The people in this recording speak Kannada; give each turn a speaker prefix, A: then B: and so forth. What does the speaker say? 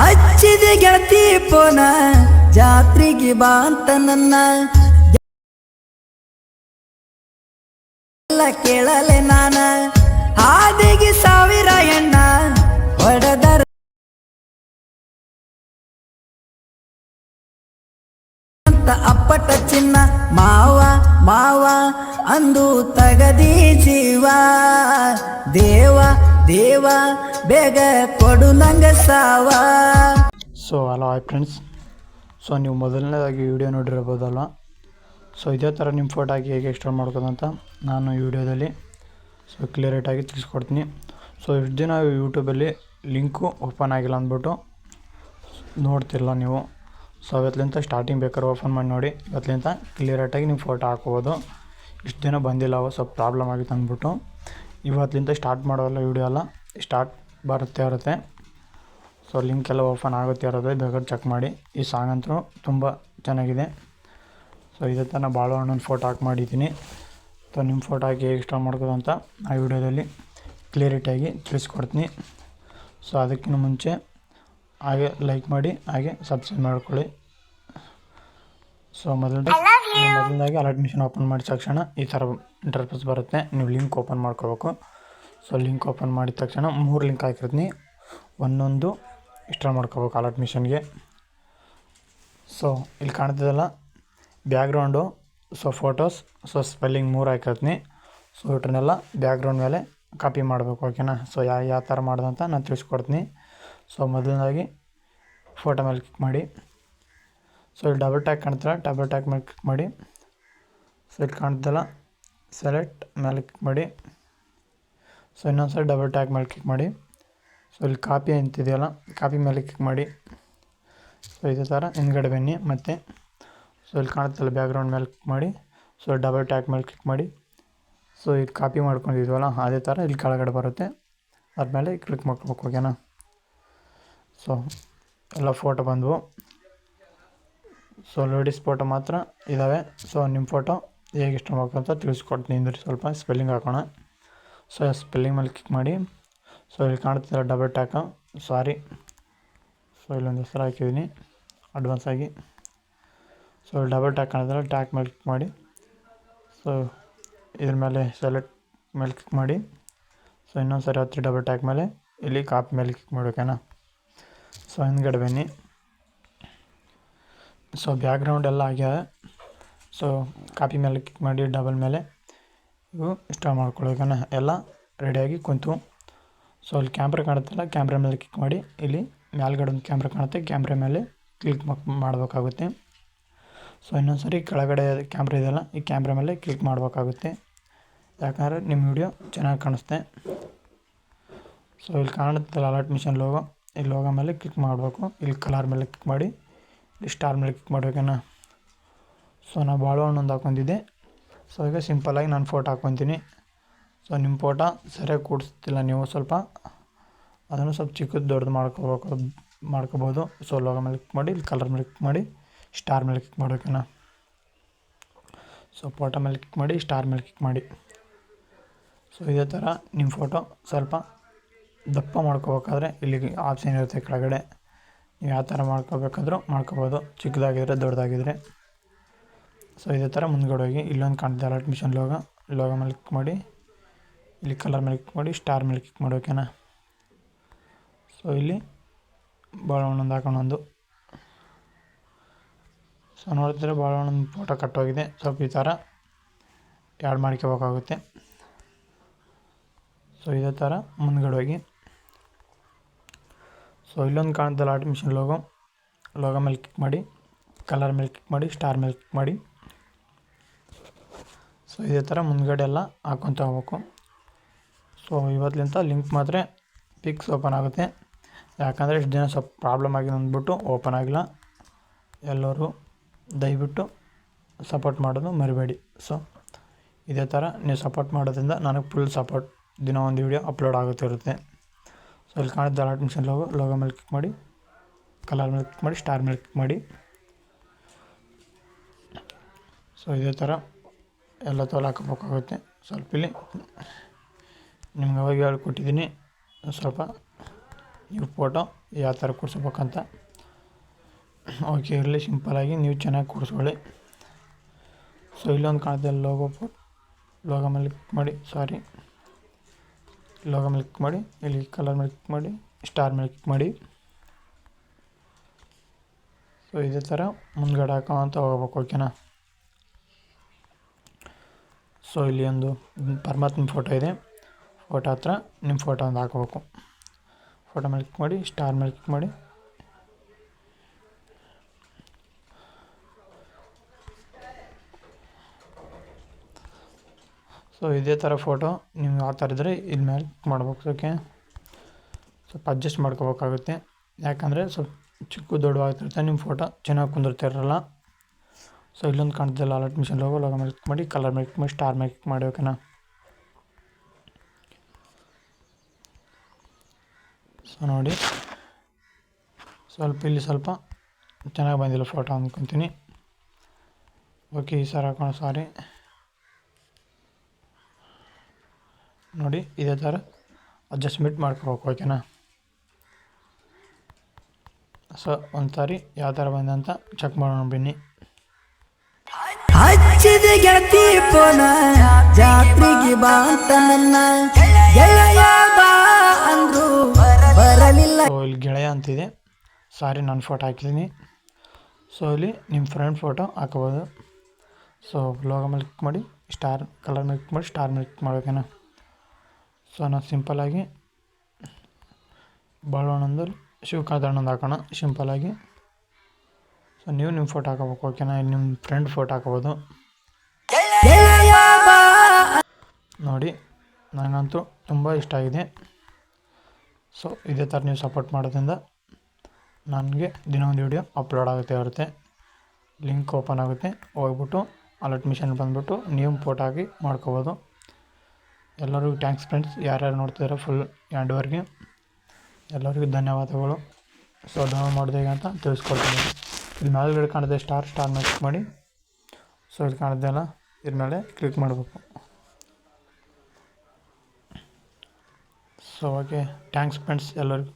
A: ಹಚ್ಚಿದ ಗೆಳತಿ ಪೋನ, ಜಾತ್ರೆಗೆ ಬಾ ಅಂತ ನನ್ನ ಕೇಳಲೆ ನಾನ. ಹಾದಿಗೆ ಸಾವಿರ ಎಣ್ಣ ಹೊಡೆದರ ಅಂತ ಅಪ್ಪಟ ಚಿನ್ನ, ಮಾವ ಮಾವ ಅಂದು ತಗದಿ ಜೀವ, ದೇವ ದೇವ, ಬೇಗ ಕೊಡು ಸಾವ.
B: So hello hi friends so ನೀವು ಮೊದಲನೇದಾಗಿ ವಿಡಿಯೋ ನೋಡಿರ್ಬೋದಲ್ವ ಸೊ ಇದೇ ಥರ ನಿಮ್ಮ ಫೋಟೋ ಹೇಗೆ ಎಕ್ಸ್ಟ್ರಾ ಮಾಡ್ಕೋದಂತ ನಾನು ಈ ವಿಡಿಯೋದಲ್ಲಿ ಸೊ ಕ್ಲಿಯರೇಟಾಗಿ ತಿಳಿಸ್ಕೊಡ್ತೀನಿ. ಸೊ ಇಷ್ಟು ದಿನ ಯೂಟ್ಯೂಬಲ್ಲಿ ಲಿಂಕು ಓಪನ್ ಆಗಿಲ್ಲ ಅಂದ್ಬಿಟ್ಟು ನೋಡ್ತಿರಲ್ಲ ನೀವು. ಸೊ ಇವತ್ತಲಿಂತ ಸ್ಟಾರ್ಟಿಂಗ್ ಬೇಕಾದ್ರೆ ಓಪನ್ ಮಾಡಿ ನೋಡಿ. ಇವತ್ತಲಿಂತ ಕ್ಲಿಯರೇಟಾಗಿ ನೀವು ಫೋಟೋ ಹಾಕ್ಬೋದು. ಇಷ್ಟು ದಿನ ಬಂದಿಲ್ಲ ಅವು ಸ್ವಲ್ಪ ಪ್ರಾಬ್ಲಮ್ ಆಗಿತ್ತು ಅಂದ್ಬಿಟ್ಟು. ಇವತ್ತಲಿಂತ ಸ್ಟಾರ್ಟ್ ಮಾಡೋಲ್ಲ ವಿಡಿಯೋ ಎಲ್ಲ. ಸ್ಟಾರ್ಟ್ ಬರುತ್ತೆ ಇರುತ್ತೆ ಸೊ ಲಿಂಕ್ ಎಲ್ಲ ಓಪನ್ ಆಗುತ್ತೆ ಇರೋದು. ಬೇಕಾದ್ರೆ ಚೆಕ್ ಮಾಡಿ. ಈ ಸಾಂಗ್ ಅಂತೂ ತುಂಬ ಚೆನ್ನಾಗಿದೆ. ಸೊ ಇದೇ ಥರ ಭಾಳ ಹಣ್ಣೊಂದು ಫೋಟೋ ಹಾಕಿ ಮಾಡಿದ್ದೀನಿ. ಸೊ ನಿಮ್ಮ ಫೋಟೋ ಹಾಕಿ ಹೇಗೆ ಇಷ್ಟ ಮಾಡ್ಕೋದು ಅಂತ ಆ ವಿಡಿಯೋದಲ್ಲಿ ಕ್ಲಿಯರಿಟಿಯಾಗಿ ತಿಳಿಸ್ಕೊಡ್ತೀನಿ. ಸೊ ಅದಕ್ಕಿಂತ ಮುಂಚೆ ಹಾಗೆ ಲೈಕ್ ಮಾಡಿ ಹಾಗೆ ಸಬ್ಸ್ಕ್ರೈಬ್ ಮಾಡ್ಕೊಳ್ಳಿ. ಸೊ ಮೊದಲ ಮೊದಲನೇದಾಗಿ ಅಲರ್ಟ್ ಮಿಷನ್ ಓಪನ್ ಮಾಡಿದ ತಕ್ಷಣ ಈ ಥರ ಇಂಟರ್ಫೇಸ್ ಬರುತ್ತೆ. ನೀವು ಲಿಂಕ್ ಓಪನ್ ಮಾಡ್ಕೋಬೇಕು. ಸೊ ಲಿಂಕ್ ಓಪನ್ ಮಾಡಿದ ತಕ್ಷಣ ಮೂರು ಲಿಂಕ್ ಹಾಕಿರ್ತೀನಿ. ಒಂದೊಂದು ಇನ್ಸ್ಟಾಲ್ ಮಾಡ್ಕೋಬೇಕು ಅಲರ್ಟ್ ಮಿಷನ್ಗೆ ಸೊ ಇಲ್ಲಿ ಕಾಣ್ತಿದ್ದಲ್ಲ background so photos so spelling ಮೂರು ಹಾಕಿರ್ತೀನಿ. ಸೊ ಇಟ್ರನ್ನೆಲ್ಲ ಬ್ಯಾಕ್ಗ್ರೌಂಡ್ ಮೇಲೆ ಕಾಪಿ ಮಾಡಬೇಕು ಓಕೆನಾ ಸೊ ಯಾವ ಯಾವ ಥರ ಮಾಡೋದಂತ ನಾನು ತಿಳಿಸ್ಕೊಡ್ತೀನಿ. ಸೊ ಮೊದಲನೇದಾಗಿ ಫೋಟೋ ಮೇಲೆ ಕ್ಲಿಕ್ ಮಾಡಿ. ಸೊ ಇಲ್ಲಿ ಡಬಲ್ ಟ್ಯಾಕ್ ಕಾಣ್ತಾರೆ ಡಬಲ್ ಟ್ಯಾಕ್ ಮೇಲೆ ಕ್ಲಿಕ್ ಮಾಡಿ. ಸೊ ಇಲ್ಲಿ ಕಾಣ್ತಲ್ಲ ಸೆಲೆಕ್ಟ್ ಮೇಲೆ ಕ್ಲಿಕ್ ಮಾಡಿ. ಸೊ ಇನ್ನೊಂದು ಸಲ ಡಬಲ್ ಟ್ಯಾಕ್ ಮೇಲೆ ಕ್ಲಿಕ್ ಮಾಡಿ. ಸೊ ಇಲ್ಲಿ ಕಾಪಿ ಅಂತಿದೆಯಲ್ಲ ಕಾಪಿ ಮೇಲೆ ಕ್ಲಿಕ್ ಮಾಡಿ. ಸೊ ಇದೇ ಥರ ಹಿಂದ್ಗಡೆ ಬನ್ನಿ, ಮತ್ತು. ಸೊ ಇಲ್ಲಿ ಕಾಣುತ್ತಲ್ಲ ಬ್ಯಾಕ್ಗ್ರೌಂಡ್ ಮೇಲೆ ಕ್ಲಿಕ್ ಮಾಡಿ. ಸೊ ಡಬಲ್ ಟ್ಯಾಕ್ ಮೇಲೆ ಕ್ಲಿಕ್ ಮಾಡಿ. ಸೊ ಇದು ಕಾಪಿ ಮಾಡ್ಕೊಂಡಿದ್ವಲ್ಲ, ಅದೇ ಥರ ಇಲ್ಲಿ ಕೆಳಗಡೆ ಬರುತ್ತೆ. ಅದ್ಮೇಲೆ ಕ್ಲಿಕ್ ಮಾಡ್ಕೋಬೇಕು ಓಕೆನಾ ಸೊ ಎಲ್ಲ ಫೋಟೋ ಬಂದವು. ಸೊ ಲೇಡೀಸ್ ಫೋಟೋ ಮಾತ್ರ ಇದ್ದಾವೆ ಸೊ ನಿಮ್ಮ ಫೋಟೋ ಹೇಗೆ ಇಷ್ಟ ಅಂತ ತಿಳಿಸ್ಕೊಡ್ತೀನಿ. ಅಂದ್ರೆ ಸ್ವಲ್ಪ ಸ್ಪೆಲ್ಲಿಂಗ್ ಹಾಕೋಣ. ಸೊ ಸ್ಪೆಲ್ಲಿಂಗ್ ಮೇಲೆ ಕ್ಲಿಕ್ ಮಾಡಿ. ಸೊ ಇಲ್ಲಿ ಕಾಣ್ತಿಲ್ಲ ಡಬಲ್ ಟ್ಯಾಕ ಸಾರಿ ಸೊ ಇಲ್ಲೊಂದು ಹೆಸರು ಹಾಕಿದ್ದೀನಿ. ಅಡ್ವಾನ್ಸ್ ಆಗಿ. ಸೊ ಡಬಲ್ ಟ್ಯಾಕ್ ಕಾಣಿದ್ರೆ ಟ್ಯಾಕ್ ಮೇಲೆ ಕ್ಲಿಕ್ ಮಾಡಿ. ಸೊ ಇದ್ರ ಮೇಲೆ ಸೆಲೆಕ್ಟ್ ಮೇಲೆ ಕ್ಲಿಕ್ ಮಾಡಿ. ಸೊ ಇನ್ನೊಂದು ಸರಿ ಡಬಲ್ ಟ್ಯಾಕ್ ಮೇಲೆ. ಇಲ್ಲಿ ಕಾಪಿ ಮೇಲೆ ಕ್ಲಿಕ್ ಮಾಡ್ಬೇಕೇನಾ? ಸೊ ಹಿಂದ್ಗಡೆ ಬನ್ನಿ. ಸೊ ಬ್ಯಾಕ್ಗ್ರೌಂಡ್ ಎಲ್ಲ ಆಗ್ಯಾವ ಸೊ ಕಾಪಿ ಮೇಲೆ ಕ್ಲಿಕ್ ಮಾಡಿ ಡಬಲ್ ಮೇಲೆ ಇವು ಇನ್ಸ್ಟಾಲ್ ಮಾಡ್ಕೊಳ್ಬೇಕನ ಎಲ್ಲ ರೆಡಿಯಾಗಿ ಕುಂತು. ಸೊ ಅಲ್ಲಿ ಕ್ಯಾಮ್ರಾ ಕಾಣುತ್ತಲ್ಲ ಕ್ಯಾಮ್ರಾ ಮೇಲೆ ಕ್ಲಿಕ್ ಮಾಡಿ. ಇಲ್ಲಿ ಮೇಲ್ಗಡೆ ಒಂದು ಕ್ಯಾಮ್ರಾ ಕಾಣುತ್ತೆ. ಕ್ಯಾಮ್ರಾ ಮೇಲೆ ಕ್ಲಿಕ್ ಮಾಡಬೇಕಾಗುತ್ತೆ. ಸೊ ಇನ್ನೊಂದು ಸರಿ ಕೆಳಗಡೆ ಕ್ಯಾಮ್ರಾ ಇದೆಯಲ್ಲ, ಈ ಕ್ಯಾಮ್ರಾ ಮೇಲೆ ಕ್ಲಿಕ್ ಮಾಡಬೇಕಾಗುತ್ತೆ. ಯಾಕಂದರೆ ನಿಮ್ಮ ವಿಡಿಯೋ ಚೆನ್ನಾಗಿ ಕಾಣಿಸುತ್ತೆ ಸೊ ಇಲ್ಲಿ ಕಾಣುತ್ತಲ್ಲ ಅಲರ್ಟ್ ಮಿಷನ್ ಲೋಗೋ ಇಲ್ಲಿ ಲೋಗೋ ಮೇಲೆ ಕ್ಲಿಕ್ ಮಾಡಬೇಕು. ಇಲ್ಲಿ ಕಲರ್ ಮೇಲೆ ಕ್ಲಿಕ್ ಮಾಡಿ. ಇಲ್ಲಿ ಸ್ಟಾರ್ ಮೇಲೆ ಕ್ಲಿಕ್ ಮಾಡ್ಬೇಕನ್ನ ಸೊ ನಾನು ಬಾಳೆಹಣ್ಣು ಒಂದು ಹಾಕೊಂಡಿದ್ದೆ. ಸೊ ಈಗ ಸಿಂಪಲ್ಲಾಗಿ ನಾನು ಫೋಟೋ ಹಾಕ್ಕೊತೀನಿ ಸೊ ನಿಮ್ಮ ಫೋಟೋ ಸರಿಯಾಗಿ ಕೂಡಿಸ್ತಿಲ್ಲ ನೀವು ಸ್ವಲ್ಪ. ಅದನ್ನು ಸ್ವಲ್ಪ ಚಿಕ್ಕದು ದೊಡ್ಡದು ಮಾಡ್ಕೋಬೇಕು, ಮಾಡ್ಕೋಬೋದು. ಸೊ ಲೋಗೋ ಮೇಲೆ ಕ್ಲಿಕ್ ಮಾಡಿ, ಇಲ್ಲಿ ಕಲರ್ ಮೇಲೆ ಕ್ಲಿಕ್ ಮಾಡಿ ಸ್ಟಾರ್ ಮೇಲೆ ಕ್ಲಿಕ್ ಮಾಡ್ಬೇಕನ್ನ ಸೊ ಫೋಟೋ ಮೇಲೆ ಕ್ಲಿಕ್ ಮಾಡಿ ಸ್ಟಾರ್ ಮೇಲೆ ಕ್ಲಿಕ್ ಮಾಡಿ. ಸೊ ಇದೇ ಥರ ನಿಮ್ಮ ಫೋಟೋ ಸ್ವಲ್ಪ ದಪ್ಪ ಮಾಡ್ಕೋಬೇಕಾದ್ರೆ ಇಲ್ಲಿ ಆಪ್ಷನ್ ಇರುತ್ತೆ ಕೆಳಗಡೆ. ನೀವು ಯಾವ ಥರ ಮಾಡ್ಕೋಬೇಕಾದ್ರೂ ಮಾಡ್ಕೋಬೋದು. ಚಿಕ್ಕದಾಗಿದ್ರೆ ದೊಡ್ಡದಾಗಿದ್ರೆ. ಸೊ ಇದೇ ಥರ ಮುಂದ್ಗಡೆ ಹೋಗಿ, ಇಲ್ಲೊಂದು ಕಾಣ್ತಿದೆ ಅಲರ್ಟ್ ಮಿಷನ್ ಲೋಗ ಲೋಗೋ ಮೇಲೆ ಕ್ಲಿಕ್ ಮಾಡಿ, ಇಲ್ಲಿ ಕಲರ್ ಮೇಲೆ ಕ್ಲಿಕ್ ಮಾಡಿ ಸ್ಟಾರ್ ಮೇಲೆ ಕ್ಲಿಕ್ ಮಾಡಿ ಓಕೆನಾ ಸೊ ಇಲ್ಲಿ ಬಾಳೆಹಣ್ಣೊಂದು ಹಾಕೊಂಡೊಂದು. ಸೊ ನೋಡ್ತಿದ್ರೆ ಒಂದೊಂದು ಫೋಟೋ ಕಟ್ಟೋಗಿದೆ ಸ್ವಲ್ಪ ಈ ಥರ ಆ್ಯಡ್ ಮಾಡ್ಕೋಬೇಕಾಗುತ್ತೆ. ಸೊ ಇದೇ ಥರ ಮುಂದ್ಗಡೆ ಹೋಗಿ. ಸೊ ಇಲ್ಲೊಂದು ಕಾಣ್ತಲ್ಲ ಆರ್ಟ್ ಮಿಷನ್ ಲೋಗೋ ಲೋಗೋ ಮೇಲೆ ಕ್ಲಿಕ್ ಮಾಡಿ ಕಲರ್ ಮೇಲೆ ಕ್ಲಿಕ್ ಮಾಡಿ ಸ್ಟಾರ್ ಮೇಲೆ ಕ್ಲಿಕ್ ಮಾಡಿ. ಸೊ ಇದೇ ಥರ ಮುಂದ್ಗಡೆ ಎಲ್ಲ ಹಾಕ್ಕೊತ ಹೋಗ್ಬೇಕು. ಸೊ ಇವತ್ತಿಂದ ಲಿಂಕ್ ಮಾತ್ರ ಪಿಕ್ಸ್ ಓಪನ್ ಆಗುತ್ತೆ. ಯಾಕಂದರೆ ಇಷ್ಟು ದಿನ ಸ್ವಲ್ಪ ಪ್ರಾಬ್ಲಮ್ ಆಗಿದೆ ಅಂದ್ಬಿಟ್ಟು ಓಪನ್ ಆಗಿಲ್ಲ. ಎಲ್ಲರೂ ದಯವಿಟ್ಟು ಸಪೋರ್ಟ್ ಮಾಡೋದು ಮರಿಬೇಡಿ. ಸೊ ಇದೇ ಥರ ನೀವು ಸಪೋರ್ಟ್ ಮಾಡೋದ್ರಿಂದ ನನಗೆ ಫುಲ್ ಸಪೋರ್ಟ್ ದಿನ ಒಂದು ವೀಡಿಯೋ ಅಪ್ಲೋಡ್ ಆಗುತ್ತಿರುತ್ತೆ. ಸೊ ಇಲ್ಲಿ ಕಾಣಿದ್ದ ಅಲಾಟ್ ಮಿಷನ್ ಲೋಗೋ ಲೋಗೋ ಮೇಲೆ ಕ್ಲಿಕ್ ಮಾಡಿ, ಕಲರ್ ಮೇಲೆ ಕ್ಲಿಕ್ ಮಾಡಿ, ಸ್ಟಾರ್ ಮೇಲೆ ಕ್ಲಿಕ್ ಮಾಡಿ. ಸೊ ಇದೇ ಥರ ಎಲ್ಲ ತೋಲ್ ಹಾಕೋಬೇಕಾಗುತ್ತೆ ಸ್ವಲ್ಪ ಇಲ್ಲಿ ನಿಮ್ಗೆ ಅವಾಗ ಹೇಳ್ಕೊಟ್ಟಿದ್ದೀನಿ. ಸ್ವಲ್ಪ ನೀವು ಫೋಟೋ ಯಾವ ಥರ ಕೊಡಿಸ್ಬೇಕಂತ. ಓಕೆ, ಇರಲಿ ಸಿಂಪಲಾಗಿ ನೀವು ಚೆನ್ನಾಗಿ ಕೊಡಿಸ್ಕೊಳ್ಳಿ. ಸೊ, ಇಲ್ಲೊಂದು ಕಾಣುತ್ತೆ ಲೋಗೋ ಲೋಗೋ ಮೇಲೆ ಕ್ಲಿಕ್ ಮಾಡಿ, ಸಾರಿ. ಲೋಗೋ ಮೇಲೆ ಕ್ಲಿಕ್ ಮಾಡಿ, ಇಲ್ಲಿ ಕಲರ್ ಮೇಲೆ ಕ್ಲಿಕ್ ಮಾಡಿ, ಸ್ಟಾರ್ ಮೇಲೆ ಕ್ಲಿಕ್ ಮಾಡಿ. ಸೊ, ಇದೇ ಥರ ಮುಂದ್ಗಡೆ ಹಾಕೋಂತ ಹೋಗ್ಬೇಕು, ಓಕೆನಾ? ಸೊ ಇಲ್ಲಿ ಒಂದು ಪರಮಾತ್ಮ ಫೋಟೋ ಇದೆ. ಫೋಟೋ ಹತ್ರ ನಿಮ್ಮ ಫೋಟೋ ಒಂದು ಹಾಕಬೇಕು. ಫೋಟೋ ಮೇಲೆ ಕ್ಲಿಕ್ ಮಾಡಿ, ಸ್ಟಾರ್ ಮೇಲೆ ಕ್ಲಿಕ್ ಮಾಡಿ. ಸೊ ಇದೇ ಥರ ಫೋಟೋ ನೀವು ಯಾವ ಥರ ಇದ್ದರೆ ಇಲ್ಲಿ ಮೇಲೆ ಕ್ಲಿಕ್ ಮಾಡ್ಬೇಕು. ಓಕೆ ಸ್ವಲ್ಪ ಅಡ್ಜಸ್ಟ್ ಮಾಡ್ಕೋಬೇಕಾಗುತ್ತೆ. ಯಾಕಂದರೆ ಸ್ವಲ್ಪ ಚಿಕ್ಕ ದೊಡ್ಡವಾಗ್ತಿರುತ್ತೆ ನಿಮ್ಮ ಫೋಟೋ ಚೆನ್ನಾಗಿ ಕುಂದಿರ್ತಿರಲ್ಲ ಸೊ ಇಲ್ಲೊಂದು ಕಾಣ್ತಿಲ್ಲ ಅಲರ್ಟ್ ಮಿಷನ್ ಲೋಗೋ ಲೋಗೋ ಮೇಲೆ ಕ್ಲಿಕ್ ಮಾಡಿ ಕಲರ್ ಮೇಲೆ ಕ್ಲಿಕ್ ಮಾಡಿ ಸ್ಟಾರ್ ಮೇಲೆ ಕ್ಲಿಕ್ ಮಾಡಿ ಓಕೆನಾ ಸೊ ನೋಡಿ, ಸ್ವಲ್ಪ ಇಲ್ಲಿ ಸ್ವಲ್ಪ ಚೆನ್ನಾಗಿ ಬಂದಿಲ್ಲ ಫೋಟೋ ಅಂದ್ಕೊತೀನಿ ಓಕೆ ಈ ಸರ್ ಹಾಕೋಣ ಸಾರಿ ನೋಡಿ, ಇದೇ ಥರ ಅಡ್ಜಸ್ಟ್ಮೆಂಟ್ ಮಾಡ್ಕೋಬೇಕು ಓಕೆನಾ ಸೊ ಒಂದು ಸಾರಿ ಯಾವ ಥರ ಬಂದಂತ ಚೆಕ್ ಮಾಡೋಣ ಬನ್ನಿ.
A: ಗೆಳತಿ ಜಾತ್ರೆಗೆ ಬಾ ನನ್ನ ಗೆಳೆಯ ಬಾ ಅಂದ್ರು. ಬರಲಿಲ್ಲ.
B: ಇಲ್ಲಿ ಗೆಳೆಯ ಅಂತಿದೆ. ಸಾರಿ ನಾನು ಫೋಟೋ ಹಾಕಿದ್ದೀನಿ. ಸೊ ಇಲ್ಲಿ ನಿಮ್ಮ ಫ್ರೆಂಡ್ ಫೋಟೋ ಹಾಕೋಬೋದು. ಸೊ ಲೋಗ ಮೇಲೆ ಕ್ಲಿಕ್ ಮಾಡಿ ಸ್ಟಾರ್ ಕಲರ್ ಮೇಲೆ ಕ್ಲಿಕ್ ಮಾಡಿ ಸ್ಟಾರ್ ಮೇಲೆ ಕ್ಲಿಕ್ ಮಾಡ್ಬೇಕೇನ? ಸೊ ನಾವು ಸಿಂಪಲಾಗಿ ಬಾಳೋಣಂದು ಶಿವಕಾದಣ್ಣಂದು ಹಾಕೋಣ. ಸಿಂಪಲಾಗಿ ಸೊ ನೀವು ನಿಮ್ಮ ಫೋಟೋ ಹಾಕೋಬೇಕು ಓಕೆನಾ ನಿಮ್ಮ ಫ್ರೆಂಡ್ ಫೋಟೋ ಹಾಕೋಬೋದು. ನೋಡಿ, ನನಗಂತೂ ತುಂಬ ಇಷ್ಟ ಆಗಿದೆ. ಸೊ ಇದೇ ಥರ ನೀವು ಸಪೋರ್ಟ್ ಮಾಡೋದ್ರಿಂದ ನನಗೆ ದಿನ ಒಂದು ವೀಡಿಯೋ ಅಪ್ಲೋಡ್ ಆಗುತ್ತೆ ಇರುತ್ತೆ ಲಿಂಕ್ ಓಪನ್ ಆಗುತ್ತೆ. ಹೋಗ್ಬಿಟ್ಟು ಅಲರ್ಟ್ ಮಿಷನ್ ಬಂದುಬಿಟ್ಟು ನೀವು ಫೋಟೋ ಆಗಿ ಮಾಡ್ಕೋಬೋದು. ಎಲ್ಲರಿಗೂ ಥ್ಯಾಂಕ್ಸ್ ಫ್ರೆಂಡ್ಸ್ ಯಾರ್ಯಾರು ನೋಡ್ತಿದ್ದಾರೆ ಫುಲ್ ಎಂಡ್ವರೆಗೆ ಎಲ್ಲರಿಗೂ ಧನ್ಯವಾದಗಳು. ಸೊ ಡೌನ್ಲೋಡ್ ಮಾಡಿದೆ ಅಂತ ತಿಳಿಸ್ಕೊಡ್ತೀನಿ. ಇದು ಮೇಲ್ಗಡೆ ಕಾಣಿದೆ ಸ್ಟಾರ್ ಸ್ಟಾರ್ ಮೇಲೆ ಕ್ಲಿಕ್ ಮಾಡಿ. ಸೊ ಇಲ್ಲಿ ಕಾಣಿದೆಯಲ್ಲ ಇದ್ರ ಮೇಲೆ ಕ್ಲಿಕ್ ಮಾಡಬೇಕು. ಸೊ ಓಕೆ ಥ್ಯಾಂಕ್ಸ್ ಫ್ರೆಂಡ್ಸ್ ಎಲ್ಲರಿಗೂ